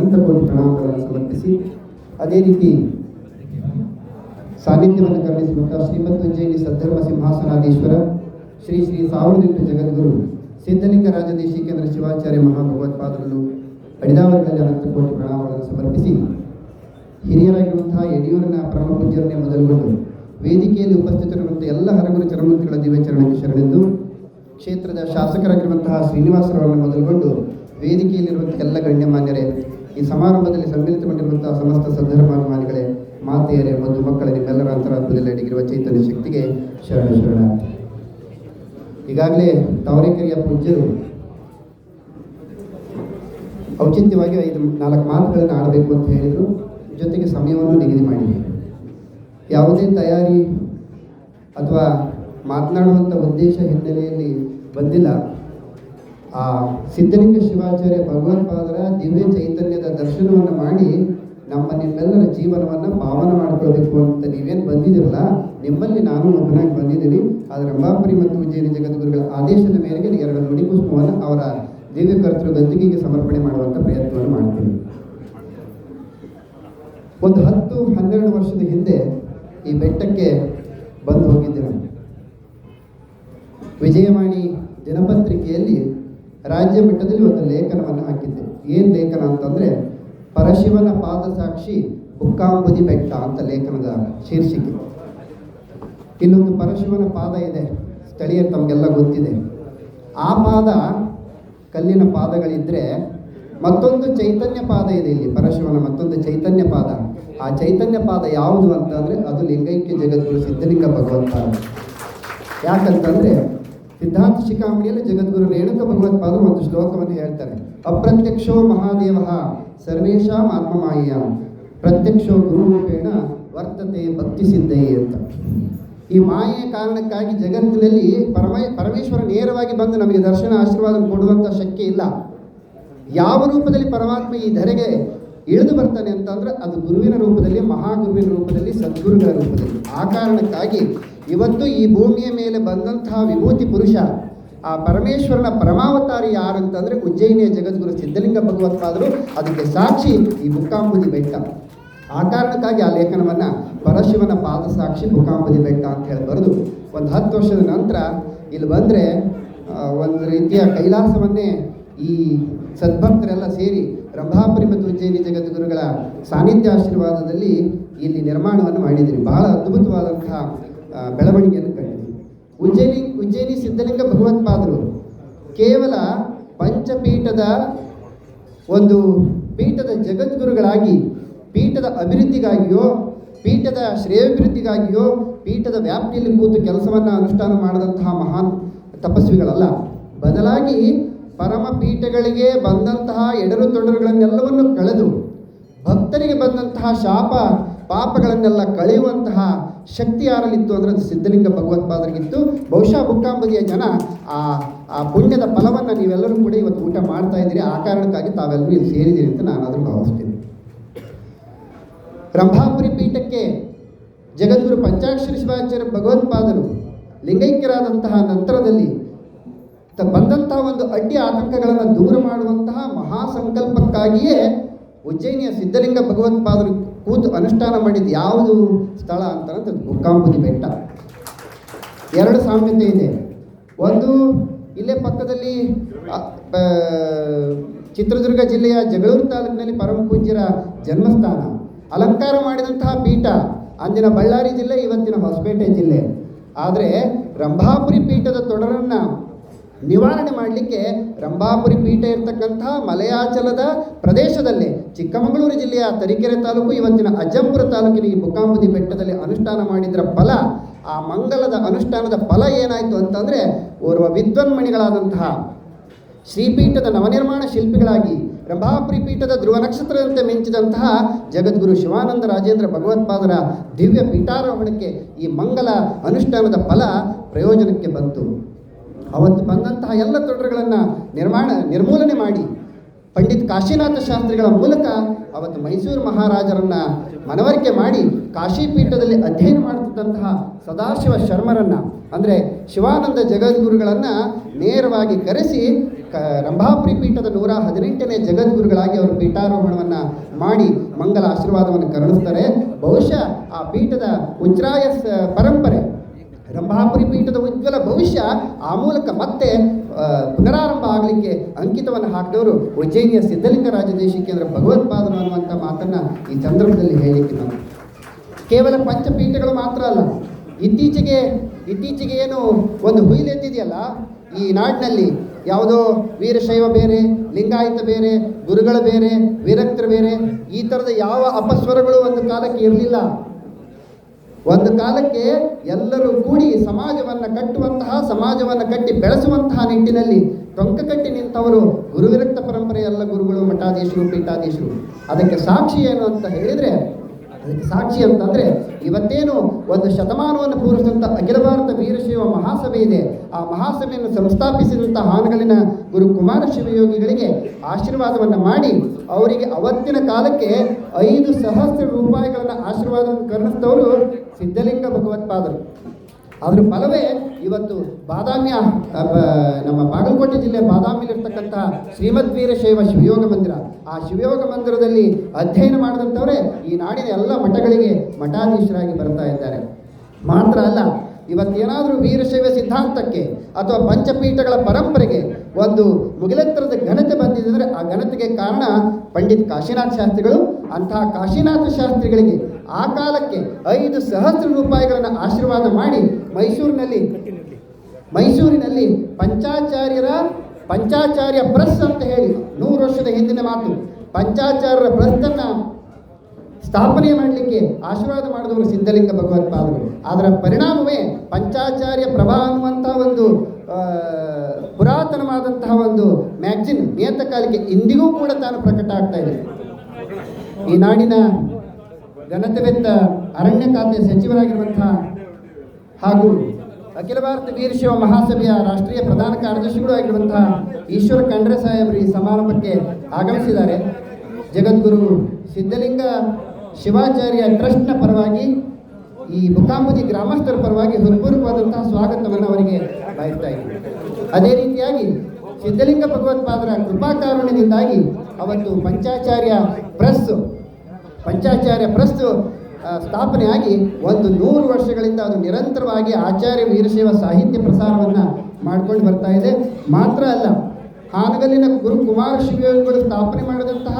ಅನಂತ ಪ್ರಣಾಮಗಳನ್ನು ಸಮರ್ಪಿಸಿ ಅದೇ ರೀತಿ ಸಾನ್ನಿಧ್ಯವನ್ನು ಕರುಣಿಸಿರುವಂತಹ ಶ್ರೀಮದ್ವಂಜಯನಿ ಸದ್ಧರ್ಮ ಸಿಂಹಾಸನಾಧೀಶ್ವರ, ಶ್ರೀ ಶ್ರೀ ಸಾವಿರದ ಜಗದ್ಗುರು, ಸಿದ್ಧಲಿಂಗ ರಾಜದೇಶಿಕೇಂದ್ರ ಶಿವಾಚಾರ್ಯ ಮಹಾಭಗವತ್ಪಾದರನ್ನು ಅಡಿದಾವರಗಳಲ್ಲಿ ಅನಂತ ಕೋಟಿ ಪ್ರಣಾಮಗಳನ್ನು ಸಮರ್ಪಿಸಿ ಹಿರಿಯರಾಗಿರುವಂತಹ ಯಡಿಯೂರಿನ ಪರಮ ಮೊದಲುಗೊಂಡು ವೇದಿಕೆಯಲ್ಲಿ ಉಪಸ್ಥಿತರಿರುವಂತಹ ಎಲ್ಲ ಹರಗುರು ಚರಮೂರ್ತಿಗಳ ದಿವ್ಯಚರಣಕ್ಕೆ ಶರಣೆಂದು ಕ್ಷೇತ್ರದ ಶಾಸಕರಾಗಿರುವಂತಹ ಶ್ರೀನಿವಾಸರವರನ್ನು ಮೊದಲುಗೊಂಡು ವೇದಿಕೆಯಲ್ಲಿರುವಂತಹ ಎಲ್ಲ ಗಣ್ಯಮಾನ್ಯರೇ ಈ ಸಮಾರಂಭದಲ್ಲಿ ಸಮ್ಮಿಲಿತಗೊಂಡಿರುವಂತಹ ಸಮಸ್ತ ಸದ್ಧರ್ಮಾಭಿಮಾನಿಗಳೇ ಮಾತೆಯರೇ ಮತ್ತು ಮಕ್ಕಳ, ನಿಮ್ಮೆಲ್ಲರ ಅಂತರಾತ್ಮದಲ್ಲಿ ಅಡಗಿರುವ ಚೈತನ್ಯ ಶಕ್ತಿಗೆ ಶರಣ ಶರಣ ಈಗಾಗಲೇ ತಾವರೆಕೆರೆಯ ಪೂಜ್ಯರು ಔಚಿತ್ಯವಾಗಿ ಐದು, ನಾಲ್ಕು ಮಾತುಗಳನ್ನು ಆಡಬೇಕು ಅಂತ ಹೇಳಿದರು. ಜೊತೆಗೆ ಸಮಯವನ್ನು ನಿಗದಿ ಮಾಡಿದೆ. ಯಾವುದೇ ತಯಾರಿ ಅಥವಾ ಮಾತನಾಡುವಂಥ ಉದ್ದೇಶ ಹಿನ್ನೆಲೆಯಲ್ಲಿ ಬಂದಿಲ್ಲ. ಆ ಸಿದ್ಧಲಿಂಗ ಶಿವಾಚಾರ್ಯ ಭಗವತ್ಪಾದರ ದಿವ್ಯ ಚೈತನ್ಯದ ದರ್ಶನವನ್ನು ಮಾಡಿ ನಮ್ಮ ನಿಮ್ಮೆಲ್ಲರ ಜೀವನವನ್ನು ಪಾವನ ಮಾಡ್ಕೊಳ್ಬೇಕು ಅಂತ ನೀವೇನು ಬಂದಿದ್ದೀರಲ್ಲ ನಿಮ್ಮಲ್ಲಿ ನಾನು ಒಬ್ಬನಾಗಿ ಬಂದಿದ್ದೀನಿ. ಆದರೆ ರಂಭಾಪುರಿ ಮತ್ತು ಉಜ್ಜಯಿನಿ ಜಗದ್ಗುರುಗಳ ಆದೇಶದ ಮೇರೆಗೆ ಎರಡು ನುಡಿ ಪುಷ್ಪವನ್ನು ಅವರ ದಿವ್ಯ ಕರ್ತೃ ಗದ್ದಿಗೆಗೆ ಸಮರ್ಪಣೆ ಮಾಡುವಂಥ ಪ್ರಯತ್ನವನ್ನು ಮಾಡ್ತೀನಿ. ಒಂದು ಹತ್ತು, ಹನ್ನೆರಡು ವರ್ಷದ ಹಿಂದೆ ಈ ಬೆಟ್ಟಕ್ಕೆ ಬಂದು ಹೋಗಿದ್ದೆ ನಾನು. ವಿಜಯವಾಣಿ ದಿನಪತ್ರಿಕೆಯಲ್ಲಿ ರಾಜ್ಯ ಮಟ್ಟದಲ್ಲಿ ಒಂದು ಲೇಖನವನ್ನು ಹಾಕಿದ್ದೆ. ಏನು ಲೇಖನ ಅಂತಂದರೆ, ಪರಶಿವನ ಪಾದ ಸಾಕ್ಷಿ ಬುಕ್ಕಾಂಬುದಿ ಬೆಟ್ಟ ಅಂತ ಲೇಖನದ ಶೀರ್ಷಿಕೆ. ಇಲ್ಲೊಂದು ಪರಶಿವನ ಪಾದ ಇದೆ, ಸ್ಥಳೀಯ ತಮಗೆಲ್ಲ ಗೊತ್ತಿದೆ. ಆ ಪಾದ ಕಲ್ಲಿನ ಪಾದಗಳಿದ್ದರೆ ಮತ್ತೊಂದು ಚೈತನ್ಯ ಪಾದ ಇದೆ ಇಲ್ಲಿ, ಪರಶಿವನ ಮತ್ತೊಂದು ಚೈತನ್ಯ ಪಾದ. ಆ ಚೈತನ್ಯ ಪಾದ ಯಾವುದು ಅಂತಂದರೆ, ಅದು ಲಿಂಗೈಕ್ಯ ಜಗದ್ಗುರು ಸಿದ್ಧಲಿಂಗ ಭಗವಂತ ಯಾಕಂತಂದರೆ ಸಿದ್ಧಾಂತ ಶಿಖಾಮಣಿಯಲ್ಲಿ ಜಗದ್ಗುರು ರೇಣುಕ ಭಗವತ್ಪಾದರು ಒಂದು ಶ್ಲೋಕವನ್ನು ಹೇಳ್ತಾರೆ. ಅಪ್ರತ್ಯಕ್ಷೋ ಮಹಾದೇವ ಸರ್ವೇಶಾಂ ಆತ್ಮಮಾಯ ಪ್ರತ್ಯಕ್ಷೋ ಗುರುರೂಪೇಣ ವರ್ತತೆ ಭಕ್ತಿ ಸಿದ್ಧಯೇ ಅಂತ. ಈ ಮಾಯೆಯ ಕಾರಣಕ್ಕಾಗಿ ಜಗತ್ತಿನಲ್ಲಿ ಪರಮ ಪರಮೇಶ್ವರ ನೇರವಾಗಿ ಬಂದು ನಮಗೆ ದರ್ಶನ ಆಶೀರ್ವಾದ ಕೊಡುವಂಥ ಶಕ್ತಿ ಇಲ್ಲ. ಯಾವ ರೂಪದಲ್ಲಿ ಪರಮಾತ್ಮ ಈ ಧರೆಗೆ ಇಳಿದು ಬರ್ತಾನೆ ಅಂತಂದ್ರೆ ಅದು ಗುರುವಿನ ರೂಪದಲ್ಲಿ, ಮಹಾಗುರುವಿನ ರೂಪದಲ್ಲಿ, ಸದ್ಗುರುಗಳ ರೂಪದಲ್ಲಿ. ಆ ಕಾರಣಕ್ಕಾಗಿ ಇವತ್ತು ಈ ಭೂಮಿಯ ಮೇಲೆ ಬಂದಂತಹ ವಿಭೂತಿ ಪುರುಷ, ಆ ಪರಮೇಶ್ವರನ ಪರಮಾವತಾರಿ ಯಾರು ಅಂತಂದ್ರೆ ಉಜ್ಜಯಿನಿಯ ಜಗದ್ಗುರು ಸಿದ್ಧಲಿಂಗ ಭಗವತ್ಪಾದರು ಅದಕ್ಕೆ ಸಾಕ್ಷಿ ಈ ಬುಕ್ಕಾಂಬುದಿ ಬೆಟ್ಟ. ಆ ಕಾರಣಕ್ಕಾಗಿ ಆ ಲೇಖನವನ್ನು ಪರಶಿವನ ಪಾದ ಸಾಕ್ಷಿ ಬುಕ್ಕಾಂಬುದಿ ಬೆಟ್ಟ ಅಂತ ಹೇಳಿ ಬರೆದು ಒಂದು ಹತ್ತು ವರ್ಷದ ನಂತರ ಇಲ್ಲಿ ಬಂದರೆ ಒಂದು ರೀತಿಯ ಕೈಲಾಸವನ್ನೇ ಈ ಸದ್ಭಕ್ತರೆಲ್ಲ ಸೇರಿ ರಂಭಾಪುರಿ ಮತ್ತು ಉಜ್ಜಯಿನಿ ಜಗದ್ಗುರುಗಳ ಸಾನ್ನಿಧ್ಯ ಆಶೀರ್ವಾದದಲ್ಲಿ ಇಲ್ಲಿ ನಿರ್ಮಾಣವನ್ನು ಮಾಡಿದ್ದೀರಿ ಬಹಳ ಅದ್ಭುತವಾದಂತಹ ಬೆಳವಣಿಗೆಯನ್ನು ಕಂಡಿದೆ. ಉಜ್ಜಯಿನಿ ಉಜ್ಜಯಿನಿ ಸಿದ್ಧಲಿಂಗ ಭಗವತ್ಪಾದರು ಕೇವಲ ಪಂಚಪೀಠದ ಒಂದು ಪೀಠದ ಜಗದ್ಗುರುಗಳಾಗಿ, ಪೀಠದ ಅಭಿವೃದ್ಧಿಗಾಗಿಯೋ, ಪೀಠದ ಶ್ರೇಯಾಭಿವೃದ್ಧಿಗಾಗಿಯೋ, ಪೀಠದ ವ್ಯಾಪ್ತಿಯಲ್ಲಿ ಕೂತು ಕೆಲಸವನ್ನು ಅನುಷ್ಠಾನ ಮಾಡಿದಂತಹ ಮಹಾನ್ ತಪಸ್ವಿಗಳಲ್ಲ. ಬದಲಾಗಿ ಪರಮ ಪೀಠಗಳಿಗೆ ಬಂದಂತಹ ಎಡರು ತೊಡರುಗಳನ್ನೆಲ್ಲವನ್ನು ಕಳೆದು ಭಕ್ತರಿಗೆ ಬಂದಂತಹ ಶಾಪ ಪಾಪಗಳನ್ನೆಲ್ಲ ಕಳೆಯುವಂತಹ ಶಕ್ತಿ ಯಾರಲ್ಲಿತ್ತು ಅಂದರೆ ಅದು ಸಿದ್ಧಲಿಂಗ ಭಗವತ್ಪಾದರಿಗಿತ್ತು ಬಹುಶಃ ಬುಕ್ಕಾಂಬದಿಯ ಜನ ಆ ಆ ಪುಣ್ಯದ ಫಲವನ್ನು ನೀವೆಲ್ಲರೂ ಕೂಡ ಇವತ್ತು ಊಟ ಮಾಡ್ತಾ ಇದ್ದೀರಿ. ಆ ಕಾರಣಕ್ಕಾಗಿ ತಾವೆಲ್ಲರೂ ಇಲ್ಲಿ ಸೇರಿದ್ದೀರಿ ಅಂತ ನಾನಾದರೂ ಭಾವಿಸ್ತೀನಿ. ರಂಭಾಪುರಿ ಪೀಠಕ್ಕೆ ಜಗದ್ಗುರು ಪಂಚಾಕ್ಷರಿ ಶಿವಾಚಾರ್ಯ ಭಗವತ್ಪಾದರು ಲಿಂಗೈಕ್ಯರಾದಂತಹ ನಂತರದಲ್ಲಿ ಬಂದಂತಹ ಒಂದು ಅಡ್ಡಿ ಆತಂಕಗಳನ್ನು ದೂರ ಮಾಡುವಂತಹ ಮಹಾಸಂಕಲ್ಪಕ್ಕಾಗಿಯೇ ಉಜ್ಜಯಿನಿಯ ಸಿದ್ಧಲಿಂಗ ಭಗವತ್ಪಾದರು ಕೂತು ಅನುಷ್ಠಾನ ಮಾಡಿದ ಯಾವುದು ಸ್ಥಳ ಅಂತಂದ್ರೆ ಬುಕ್ಕಾಂಬುದಿ ಬೆಟ್ಟ. ಎರಡು ಸಾಮ್ಯತೆ ಇದೆ. ಒಂದು ಇಲ್ಲೇ ಪಕ್ಕದಲ್ಲಿ ಚಿತ್ರದುರ್ಗ ಜಿಲ್ಲೆಯ ಜಗಳೂರು ತಾಲೂಕಿನಲ್ಲಿ ಪರಮ ಪೂಜ್ಯರ ಜನ್ಮಸ್ಥಾನ. ಅಲಂಕಾರ ಮಾಡಿದಂತಹ ಪೀಠ ಅಂದಿನ ಬಳ್ಳಾರಿ ಜಿಲ್ಲೆ, ಇವತ್ತಿನ ಹೊಸಪೇಟೆ ಜಿಲ್ಲೆ. ಆದರೆ ರಂಭಾಪುರಿ ಪೀಠದ ತೊಡರನ್ನು ನಿವಾರಣೆ ಮಾಡಲಿಕ್ಕೆ ರಂಭಾಪುರಿ ಪೀಠ ಇರತಕ್ಕಂಥ ಮಲಯಾಚಲದ ಪ್ರದೇಶದಲ್ಲಿ ಚಿಕ್ಕಮಗಳೂರು ಜಿಲ್ಲೆಯ ತರೀಕೆರೆ ತಾಲೂಕು, ಇವತ್ತಿನ ಅಜ್ಜಂಪುರ ತಾಲೂಕಿನ ಈ ಬುಕ್ಕಾಂಬುದಿ ಬೆಟ್ಟದಲ್ಲಿ ಅನುಷ್ಠಾನ ಮಾಡಿದ್ರ ಫಲ, ಆ ಮಂಗಲದ ಅನುಷ್ಠಾನದ ಫಲ ಏನಾಯಿತು ಅಂತಂದರೆ ಓರ್ವ ವಿದ್ವನ್ಮಣಿಗಳಾದಂತಹ ಶ್ರೀಪೀಠದ ನವನಿರ್ಮಾಣ ಶಿಲ್ಪಿಗಳಾಗಿ ರಂಭಾಪುರಿ ಪೀಠದ ಧ್ರುವ ನಕ್ಷತ್ರದಂತೆ ಮಿಂಚಿದಂತಹ ಜಗದ್ಗುರು ಶಿವಾನಂದ ರಾಜೇಂದ್ರ ಭಗವತ್ಪಾದರ ದಿವ್ಯ ಪೀಠಾರೋಹಣಕ್ಕೆ ಈ ಮಂಗಲ ಅನುಷ್ಠಾನದ ಫಲ ಪ್ರಯೋಜನಕ್ಕೆ ಬಂತು. ಅವತ್ತು ಬಂದಂತಹ ಎಲ್ಲ ತೊಡರುಗಳನ್ನು ನಿರ್ಮಾಣ, ನಿರ್ಮೂಲನೆ ಮಾಡಿ ಪಂಡಿತ್ ಕಾಶಿನಾಥ ಶಾಸ್ತ್ರಿಗಳ ಮೂಲಕ ಅವತ್ತು ಮೈಸೂರು ಮಹಾರಾಜರನ್ನ ಮನವರಿಕೆ ಮಾಡಿ ಕಾಶಿ ಪೀಠದಲ್ಲಿ ಅಧ್ಯಯನ ಮಾಡುತ್ತಿದ್ದಂತಹ ಸದಾಶಿವ ಶರ್ಮರನ್ನ, ಅಂದರೆ ಶಿವಾನಂದ ಜಗದ್ಗುರುಗಳನ್ನು ನೇರವಾಗಿ ಕರೆಸಿ ಕ, ರಂಭಾಪುರಿ ಪೀಠದ ನೂರ ಹದಿನೆಂಟನೇ ಜಗದ್ಗುರುಗಳಾಗಿ ಅವರು ಪೀಠಾರೋಹಣವನ್ನು ಮಾಡಿ ಮಂಗಲ ಆಶೀರ್ವಾದವನ್ನು ಕರುಣಿಸ್ತಾರೆ. ಬಹುಶಃ ಆ ಪೀಠದ ಉಚ್ರಾಯ ಪರಂಪರೆ ರಂಭಾಪುರಿ ಪೀಠದ ಉಜ್ವಲ ಭವಿಷ್ಯ ಆ ಮೂಲಕ ಮತ್ತೆ ಪುನರಾರಂಭ ಆಗಲಿಕ್ಕೆ ಅಂಕಿತವನ್ನು ಹಾಕಿದವರು ಉಜ್ಜಯಿನಿಯ ಸಿದ್ಧಲಿಂಗ ಅಂದರೆ ಭಗವತ್ಪಾದನ ಅನ್ನುವಂಥ ಮಾತನ್ನು ಈ ಸಂದರ್ಭದಲ್ಲಿ ಹೇಳಲಿಕ್ಕೆ ನಾನು ಕೇವಲ ಪಂಚಪೀಠಗಳು ಮಾತ್ರ ಅಲ್ಲ, ಇತ್ತೀಚೆಗೆ ಇತ್ತೀಚೆಗೆ ಏನು ಒಂದು ಹುಯಿಲೆದ್ದಿದೆಯಲ್ಲ ಈ ನಾಡಿನಲ್ಲಿ ಯಾವುದೋ ವೀರಶೈವ ಬೇರೆ, ಲಿಂಗಾಯತ ಬೇರೆ, ಗುರುಗಳು ಬೇರೆ, ವಿರಕ್ತರು ಬೇರೆ, ಈ ಥರದ ಯಾವ ಅಪಸ್ವರಗಳು ಒಂದು ಕಾಲಕ್ಕೆ ಇರಲಿಲ್ಲ. ಒಂದು ಕಾಲಕ್ಕೆ ಎಲ್ಲರೂ ಕೂಡಿ ಸಮಾಜವನ್ನು ಕಟ್ಟುವಂತಹ, ಸಮಾಜವನ್ನು ಕಟ್ಟಿ ಬೆಳೆಸುವಂತಹ ನಿಟ್ಟಿನಲ್ಲಿ ಟೊಂಕ ಕಟ್ಟಿ ನಿಂತವರು ಗುರುವಿರಕ್ತ ಪರಂಪರೆ ಎಲ್ಲ ಗುರುಗಳು, ಮಠಾಧೀಶರು, ಪೀಠಾಧೀಶರು. ಅದಕ್ಕೆ ಸಾಕ್ಷಿ ಏನು ಅಂತ ಹೇಳಿದರೆ, ಅದಕ್ಕೆ ಸಾಕ್ಷಿ ಅಂತಂದರೆ ಇವತ್ತೇನು ಒಂದು ಶತಮಾನವನ್ನು ಪೂರಿಸಿದಂಥ ಅಖಿಲ ಭಾರತ ವೀರಶೈವ ಮಹಾಸಭೆ ಇದೆ. ಆ ಮಹಾಸಭೆಯನ್ನು ಸಂಸ್ಥಾಪಿಸಿದಂಥ ಹಾನಗಲಿನ ಗುರು ಕುಮಾರ ಶಿವಯೋಗಿಗಳಿಗೆ ಆಶೀರ್ವಾದವನ್ನು ಮಾಡಿ ಅವರಿಗೆ ಅವತ್ತಿನ ಕಾಲಕ್ಕೆ ಐದು ಸಹಸ್ರ ರೂಪಾಯಿಗಳನ್ನು ಆಶೀರ್ವಾದವನ್ನು ಕರುಣಿಸಿದವರು ಸಿದ್ಧಲಿಂಗ ಭಗವತ್ಪಾದರು. ಅದ್ರ ಫಲವೇ ಇವತ್ತು ಬಾದಾಮಿಯ ನಮ್ಮ ಬಾಗಲಕೋಟೆ ಜಿಲ್ಲೆ ಬಾದಾಮಿಲಿರ್ತಕ್ಕಂತಹ ಶ್ರೀಮದ್ ವೀರಶೈವ ಶಿವಯೋಗ ಮಂದಿರ. ಆ ಶಿವಯೋಗ ಮಂದಿರದಲ್ಲಿ ಅಧ್ಯಯನ ಮಾಡಿದಂಥವರೇ ಈ ನಾಡಿನ ಎಲ್ಲ ಮಠಗಳಿಗೆ ಮಠಾಧೀಶರಾಗಿ ಬರ್ತಾ ಇದ್ದಾರೆ. ಮಾತ್ರ ಅಲ್ಲ, ಇವತ್ತೇನಾದರೂ ವೀರಶೈವ ಸಿದ್ಧಾಂತಕ್ಕೆ ಅಥವಾ ಪಂಚಪೀಠಗಳ ಪರಂಪರೆಗೆ ಒಂದು ಮುಗಿಲೆತ್ತರದ ಘನತೆ ಬಂದಿದೆ ಆ ಘನತೆಗೆ ಕಾರಣ ಪಂಡಿತ್ ಕಾಶಿನಾಥ ಶಾಸ್ತ್ರಿಗಳು. ಅಂತಹ ಕಾಶಿನಾಥ ಶಾಸ್ತ್ರಿಗಳಿಗೆ ಆ ಕಾಲಕ್ಕೆ ಐದು ಸಹಸ್ರ ರೂಪಾಯಿಗಳನ್ನು ಆಶೀರ್ವಾದ ಮಾಡಿ ಮೈಸೂರಿನಲ್ಲಿ ಮೈಸೂರಿನಲ್ಲಿ ಪಂಚಾಚಾರ್ಯರ ಪಂಚಾಚಾರ್ಯ ಪ್ರೆಸ್ ಅಂತ ಹೇಳಿ ನೂರು ವರ್ಷದ ಹಿಂದಿನ ಮಾತು. ಪಂಚಾಚಾರ್ಯರ ಪ್ರೆಸ್ಸನ್ನು ಸ್ಥಾಪನೆ ಮಾಡಲಿಕ್ಕೆ ಆಶೀರ್ವಾದ ಮಾಡಿದವರು ಸಿದ್ಧಲಿಂಗ ಭಗವತ್ಪಾದರು ಅದರ ಪರಿಣಾಮವೇ ಪಂಚಾಚಾರ್ಯ ಪ್ರಭಾ ಅನ್ನುವಂಥ ಒಂದು ಪುರಾತನವಾದಂತಹ ಒಂದು ಮ್ಯಾಗ್ಜಿನ್ ನಿಯತಕಾಲಿಕೆ ಇಂದಿಗೂ ಕೂಡ ತಾನು ಪ್ರಕಟ ಆಗ್ತಾ ಇದೆ. ಈ ನಾಡಿನ ಘನತೆವೆತ್ತ ಅರಣ್ಯ ಖಾತೆ ಸಚಿವರಾಗಿರುವಂತಹ ಹಾಗೂ ಅಖಿಲ ಭಾರತ ವೀರಶೈವ ಮಹಾಸಭೆಯ ರಾಷ್ಟ್ರೀಯ ಪ್ರಧಾನ ಕಾರ್ಯದರ್ಶಿಗಳು ಆಗಿರುವಂತಹ ಈಶ್ವರ ಖಂಡ್ರೆ ಸಾಹೇಬರು ಈ ಸಮಾರಂಭಕ್ಕೆ ಆಗಮಿಸಿದ್ದಾರೆ. ಜಗದ್ಗುರು ಸಿದ್ಧಲಿಂಗ ಶಿವಾಚಾರ್ಯ ಟ್ರಸ್ಟ್ನ ಪರವಾಗಿ, ಈ ಮುಖಾಮುದಿ ಗ್ರಾಮಸ್ಥರ ಪರವಾಗಿ ಹೃತ್ಪೂರ್ವಕವಾದಂತಹ ಸ್ವಾಗತವನ್ನು ಅವರಿಗೆ ಬಯಸ್ತಾ ಇದ್ದೀವಿ ಅದೇ ರೀತಿಯಾಗಿ ಸಿದ್ಧಲಿಂಗ ಭಗವತ್ಪಾದರ ಕೃಪಾಕಾರುಣ್ಯದಿಂದಾಗಿ ಅವತ್ತು ಪಂಚಾಚಾರ್ಯ ಪ್ರೆಸ್ ಪಂಚಾಚಾರ್ಯ ಪ್ರಸ್ತು ಸ್ಥಾಪನೆಯಾಗಿ ಒಂದು ನೂರು ವರ್ಷಗಳಿಂದ ಅದು ನಿರಂತರವಾಗಿ ಆಚಾರ್ಯ ವೀರಶೈವ ಸಾಹಿತ್ಯ ಪ್ರಸಾರವನ್ನು ಮಾಡ್ಕೊಂಡು ಬರ್ತಾ ಇದೆ. ಮಾತ್ರ ಅಲ್ಲ, ಹಾನಗಲ್ಲಿನ ಗುರು ಕುಮಾರ ಶಿವಯೋಗಿಗಳು ಸ್ಥಾಪನೆ ಮಾಡಿದಂತಹ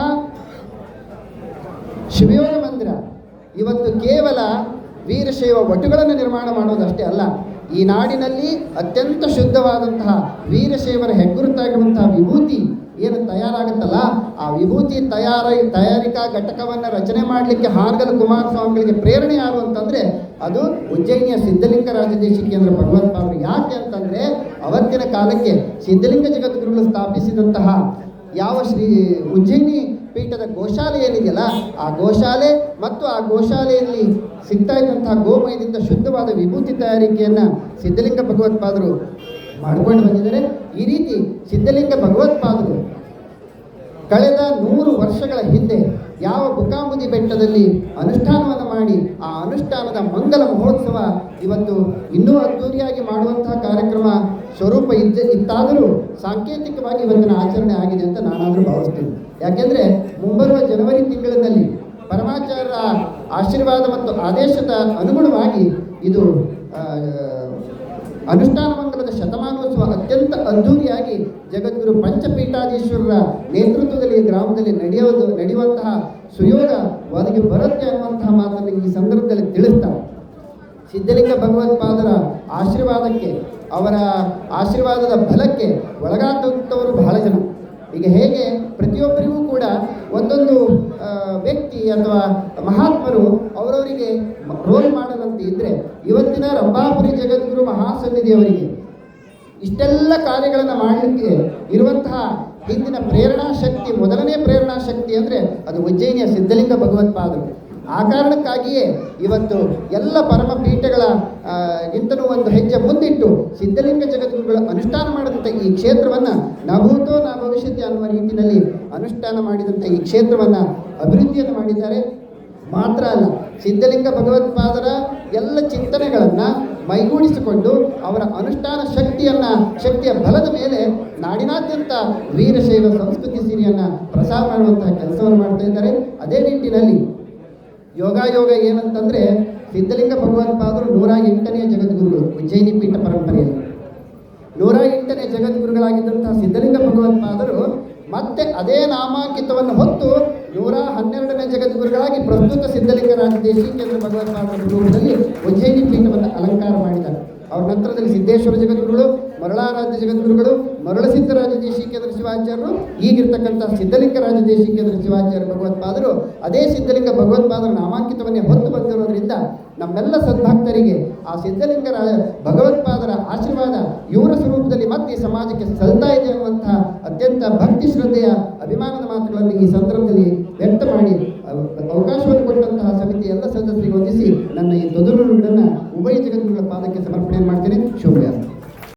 ಶಿವಯೋಗ ಮಂದಿರ, ಇವತ್ತು ಕೇವಲ ವೀರಶೈವ ವಟುಗಳನ್ನು ನಿರ್ಮಾಣ ಮಾಡುವುದಷ್ಟೇ ಅಲ್ಲ, ಈ ನಾಡಿನಲ್ಲಿ ಅತ್ಯಂತ ಶುದ್ಧವಾದಂತಹ ವೀರಶೈವರ ಹೆಗ್ಗುರುತಾಗಿರುವಂತಹ ವಿಭೂತಿ ಏನು ತಯಾರಾಗುತ್ತಲ್ಲ, ಆ ವಿಭೂತಿ ತಯಾರ, ತಯಾರಿಕಾ ಘಟಕವನ್ನು ರಚನೆ ಮಾಡಲಿಕ್ಕೆ ಹಾರ್ಗಲ್ ಕುಮಾರಸ್ವಾಮಿಗಳಿಗೆ ಪ್ರೇರಣೆ ಯಾರು ಅಂತಂದರೆ, ಅದು ಉಜ್ಜಯಿನಿಯ ಸಿದ್ಧಲಿಂಗ ರಾಜದೇಶಿ ಕೇಂದ್ರ ಭಗವತ್ಪಾದರು ಯಾಕೆ ಅಂತಂದರೆ, ಅವತ್ತಿನ ಕಾಲಕ್ಕೆ ಸಿದ್ಧಲಿಂಗ ಜಗದ್ಗುರುಗಳು ಸ್ಥಾಪಿಸಿದಂತಹ ಯಾವ ಶ್ರೀ ಉಜ್ಜಯಿನಿ ಪೀಠದ ಗೋಶಾಲೆ ಏನಿದೆಯಲ್ಲ, ಆ ಗೋಶಾಲೆ ಮತ್ತು ಆ ಗೋಶಾಲೆಯಲ್ಲಿ ಸಿಗ್ತಾ ಇದ್ದಂತಹ ಗೋಮಯದಿಂದ ಶುದ್ಧವಾದ ವಿಭೂತಿ ತಯಾರಿಕೆಯನ್ನು ಸಿದ್ಧಲಿಂಗ ಭಗವತ್ಪಾದರು ಮಾಡ್ಕೊಂಡು ಬಂದಿದ್ದಾರೆ. ಈ ರೀತಿ ಸಿದ್ಧಲಿಂಗ ಭಗವತ್ಪಾದರು ಕಳೆದ ನೂರು ವರ್ಷಗಳ ಹಿಂದೆ ಯಾವ ಬುಕಾಂಬುದಿ ಬೆಟ್ಟದಲ್ಲಿ ಅನುಷ್ಠಾನವನ್ನು ಮಾಡಿ ಆ ಅನುಷ್ಠಾನದ ಮಂಗಲ ಮಹೋತ್ಸವ ಇವತ್ತು ಇನ್ನೂ ಅದ್ದೂರಿಯಾಗಿ ಮಾಡುವಂತಹ ಕಾರ್ಯಕ್ರಮ ಸ್ವರೂಪ ಇದ್ದ ಇತ್ತಾದರೂ ಸಾಂಕೇತಿಕವಾಗಿ ಇವತ್ತಿನ ಆಚರಣೆ ಆಗಿದೆ ಅಂತ ನಾನಾದರೂ ಭಾವಿಸ್ತೀನಿ. ಯಾಕೆಂದರೆ ಮುಂಬರುವ ಜನವರಿ ತಿಂಗಳಿನಲ್ಲಿ ಪರಮಾಚಾರ್ಯರ ಆಶೀರ್ವಾದ ಮತ್ತು ಆದೇಶದ ಅನುಗುಣವಾಗಿ ಇದು ಆ, ಅನುಷ್ಠಾನ ಮಂಗಲದ ಶತಮಾನೋತ್ಸವ ಅತ್ಯಂತ ಅದ್ಧೂರಿಯಾಗಿ ಜಗದ್ಗುರು ಪಂಚಪೀಠಾಧೀಶ್ವರರ ನೇತೃತ್ವದಲ್ಲಿ ಗ್ರಾಮದಲ್ಲಿ ನಡೆಯೋದು ನಡೆಯುವಂತಹ ಸುಯೋಗ ಒದಗಿ ಬರುತ್ತೆ ಅನ್ನುವಂತಹ ಮಾತನ್ನು ಈ ಸಂದರ್ಭದಲ್ಲಿ ತಿಳಿಸ್ತಾರೆ. ಸಿದ್ಧಲಿಂಗ ಭಗವತ್ಪಾದರ ಆಶೀರ್ವಾದಕ್ಕೆ, ಅವರ ಆಶೀರ್ವಾದದ ಬಲಕ್ಕೆ ಒಳಗಾದಂಥವರು ಬಹಳ ಜನ. ಈಗ ಹೇಗೆ ಪ್ರತಿಯೊಬ್ಬರಿಗೂ ಕೂಡ ಒಂದೊಂದು ವ್ಯಕ್ತಿ ಅಥವಾ ಮಹಾತ್ಮರು ಅವರವರಿಗೆ ರೋಲ್ ಮಾಡಲ್ ಅಂತ ಇದ್ದರೆ ಇವತ್ತಿನ ರಂಭಾಪುರಿ ಜಗದ್ಗುರು ಮಹಾಸನ್ನಿಧಿಯವರಿಗೆ ಇಷ್ಟೆಲ್ಲ ಕಾರ್ಯಗಳನ್ನು ಮಾಡಲಿಕ್ಕೆ ಇರುವಂತಹ ಹಿಂದಿನ ಪ್ರೇರಣಾ ಶಕ್ತಿ, ಮೊದಲನೇ ಪ್ರೇರಣಾ ಶಕ್ತಿ ಅಂದರೆ ಅದು ಉಜ್ಜಯಿನಿಯ ಸಿದ್ಧಲಿಂಗ ಭಗವತ್ಪಾದರು ಆ ಕಾರಣಕ್ಕಾಗಿಯೇ ಇವತ್ತು ಎಲ್ಲ ಪರಮ ಪೀಠಗಳ ಗಿಂತಲೂ ಒಂದು ಹೆಜ್ಜೆ ಮುಂದಿಟ್ಟು ಸಿದ್ಧಲಿಂಗ ಜಗದ್ಗುರುಗಳ ಅನುಷ್ಠಾನ ಮಾಡಿದಂಥ ಈ ಕ್ಷೇತ್ರವನ್ನು ನಭೂತೋ ನ ಭವಿಷ್ಯತೆ ಅನ್ನುವ ರೀತಿಯಲ್ಲಿ ಅನುಷ್ಠಾನ ಮಾಡಿದಂಥ ಈ ಕ್ಷೇತ್ರವನ್ನು ಅಭಿವೃದ್ಧಿಯನ್ನು ಮಾಡಿದ್ದಾರೆ. ಮಾತ್ರ ಅಲ್ಲ, ಸಿದ್ಧಲಿಂಗ ಭಗವತ್ಪಾದರ ಎಲ್ಲ ಚಿಂತನೆಗಳನ್ನು ಮೈಗೂಡಿಸಿಕೊಂಡು ಅವರ ಅನುಷ್ಠಾನ ಶಕ್ತಿಯನ್ನ, ಶಕ್ತಿಯ ಬಲದ ಮೇಲೆ ನಾಡಿನಾದ್ಯಂತ ವೀರಶೈವ ಸಂಸ್ಕೃತಿ ಸಿರಿಯನ್ನ ಪ್ರಸಾರ ಮಾಡುವಂತಹ ಕೆಲಸವನ್ನು ಮಾಡ್ತಾ ಇದ್ದಾರೆ. ಅದೇ ನಿಟ್ಟಿನಲ್ಲಿ ಯೋಗಾಯೋಗ ಏನಂತಂದ್ರೆ ಸಿದ್ಧಲಿಂಗ ಭಗವತ್ಪಾದರು ನೂರ ಎಂಟನೆಯ ಜಗದ್ಗುರುಗಳು, ಉಜ್ಜಯಿನಿ ಪೀಠ ಪರಂಪರೆಯಲ್ಲಿ. ನೂರ ಎಂಟನೇ ಜಗದ್ಗುರುಗಳಾಗಿದ್ದಂತಹ ಸಿದ್ಧಲಿಂಗ ಭಗವತ್ಪಾದರು ಮತ್ತೆ ಅದೇ ನಾಮಾಂಕಿತವನ್ನು ಹೊತ್ತು ನೂರ ಹನ್ನೆರಡನೇ ಜಗದ್ಗುರುಗಳಾಗಿ ಪ್ರಸ್ತುತ ಸಿದ್ಧಲಿಂಗ ರಾಜದೇಶಿಕೇಂದ್ರ ಭಗವತ್ಪಾದರ ರೂಪದಲ್ಲಿ ಉಜ್ಜಯಿನಿ ಪೀಠವನ್ನು ಅಲಂಕಾರ ಮಾಡಿದ್ದಾರೆ. ಅವ್ರ ನಂತರದಲ್ಲಿ ಸಿದ್ದೇಶ್ವರ ಜಗದ್ಗುರುಗಳು, ಮರಳಾರಾಧ್ಯ ಜಗದ್ಗುರುಗಳು ಮರಳಸಿದ್ಧರಾಜ ದೇಶಿಕೇಂದ್ರ ಶಿವಾಚಾರ್ಯರು, ಈಗಿರ್ತಕ್ಕಂಥ ಸಿದ್ಧಲಿಂಗ ರಾಜದೇಶಿಕೇಂದ್ರ ಶಿವಾಚಾರ್ಯ ಭಗವತ್ಪಾದರು ಅದೇ ಸಿದ್ಧಲಿಂಗ ಭಗವತ್ಪಾದರ ನಾಮಾಂಕಿತವನ್ನೇ ಹೊತ್ತು ಬಂದಿರೋದ್ರಿಂದ ನಮ್ಮೆಲ್ಲ ಸದ್ಭಕ್ತರಿಗೆ ಆ ಸಿದ್ಧಲಿಂಗರ ಭಗವತ್ಪಾದರ ಆಶೀರ್ವಾದ ಇವರ ಸ್ವರೂಪದಲ್ಲಿ ಮತ್ತೆ ಸಮಾಜಕ್ಕೆ ಸಲ್ತಾ ಇದೆ ಅನ್ನುವಂತಹ ಅತ್ಯಂತ ಭಕ್ತಿ ಶ್ರದ್ಧೆಯ ಅಭಿಮಾನದ ಮಾತುಗಳನ್ನು ಈ ಸಂದರ್ಭದಲ್ಲಿ ವ್ಯಕ್ತ ಮಾಡಿ ಅವಕಾಶವನ್ನು ಕೊಟ್ಟಂತಹ ಸಮಿತಿ ಎಲ್ಲ ಸದಸ್ಯರಿಗೆ ವಂದಿಸಿ ನನ್ನ ಈ ತೊದಲು ಉಭಯ ಜಗದ್ಗುರುಗಳ ಪಾದಕ್ಕೆ ಸಮರ್ಪಣೆ ಮಾಡ್ತೇನೆ. ಶುಭ